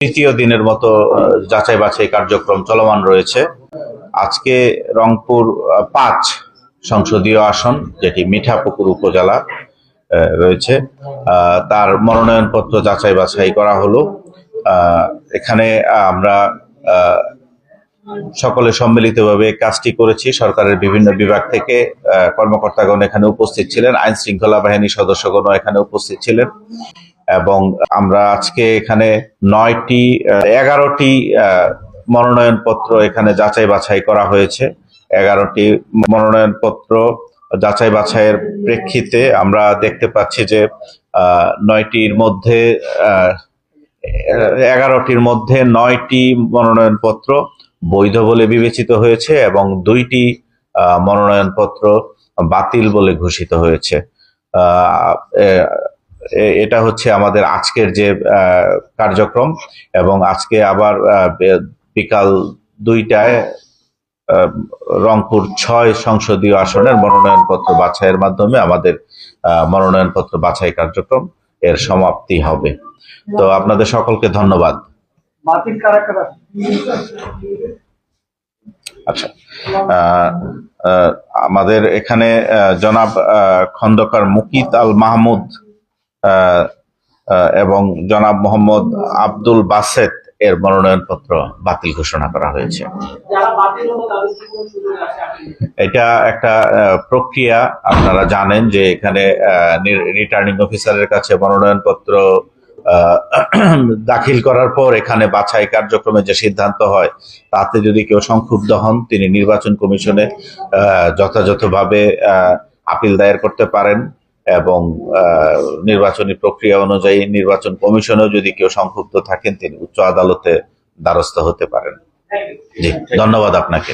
তৃতীয় দিনের মতো যাচাই বাছাই কার্যক্রম চলমান রয়েছে। আজকে রংপুর পাঁচ সংসদীয় আসন, যেটি মিঠাপুকুর উপজেলা রয়েছে। তার মনোনয়নপত্র যাচাই বাছাই করা হলো। এখানে আমরা সকলে সম্মিলিতভাবে কাজটি করেছি। সরকারের বিভিন্ন বিভাগ থেকে কর্মকর্তাগণ এখানে উপস্থিত ছিলেন। আইন শৃঙ্খলা বাহিনীর সদস্যগণ এখানে উপস্থিত ছিলেন। এবং আমরা আজকে এখানে নয়টি এগারোটি মনোনয়নপত্র এখানে যাচাই বাছাই করা হয়েছে। এগারোটি মনোনয়নপত্র যাচাই বাছাইয়ের প্রেক্ষিতে আমরা দেখতে পাচ্ছি যে নয়টির মধ্যে এগারোটির মধ্যে নয়টি মনোনয়নপত্র বৈধ বলে বিবেচিত হয়েছে এবং দুইটি মনোনয়নপত্র বাতিল বলে ঘোষিত হয়েছে। এটা হচ্ছে আমাদের আজকের যে কার্যক্রম এবং আজকে আবার বিকাল দুইটায় রংপুর ছয় সংসদীয় আসনের মনোনয়নপত্র বাছাইয়ের মাধ্যমে আমাদের মনোনয়নপত্র বাছাই কার্যক্রম এর সমাপ্তি হবে। তো আপনাদের সকলকে ধন্যবাদ। আচ্ছা আমাদের এখানে জনাব আহ, খন্দকার মুকিত আল মাহমুদ এবং জনাব মোহাম্মদ আব্দুল বাসেত এর মনোনয়নপত্র বাতিল ঘোষণা করা হয়েছে। এটা একটা প্রক্রিয়া। আপনারা জানেন যে এখানে রিটার্নিং অফিসারের কাছে মনোনয়নপত্র দাখিল করার পর এখানে বাছাই কার্যক্রমে যে সিদ্ধান্ত হয়, তাতে যদি কেউ সংক্ষুব্ধ হন, তিনি নির্বাচন কমিশনে যথাযথভাবে আপিল দায়ের করতে পারেন। এবং আহ, নির্বাচনী প্রক্রিয়া অনুযায়ী নির্বাচন কমিশনেও যদি কেউ সংক্ষুব্ধ থাকেন তিনি উচ্চ আদালতে দ্বারস্থ হতে পারেন। জি ধন্যবাদ আপনাকে।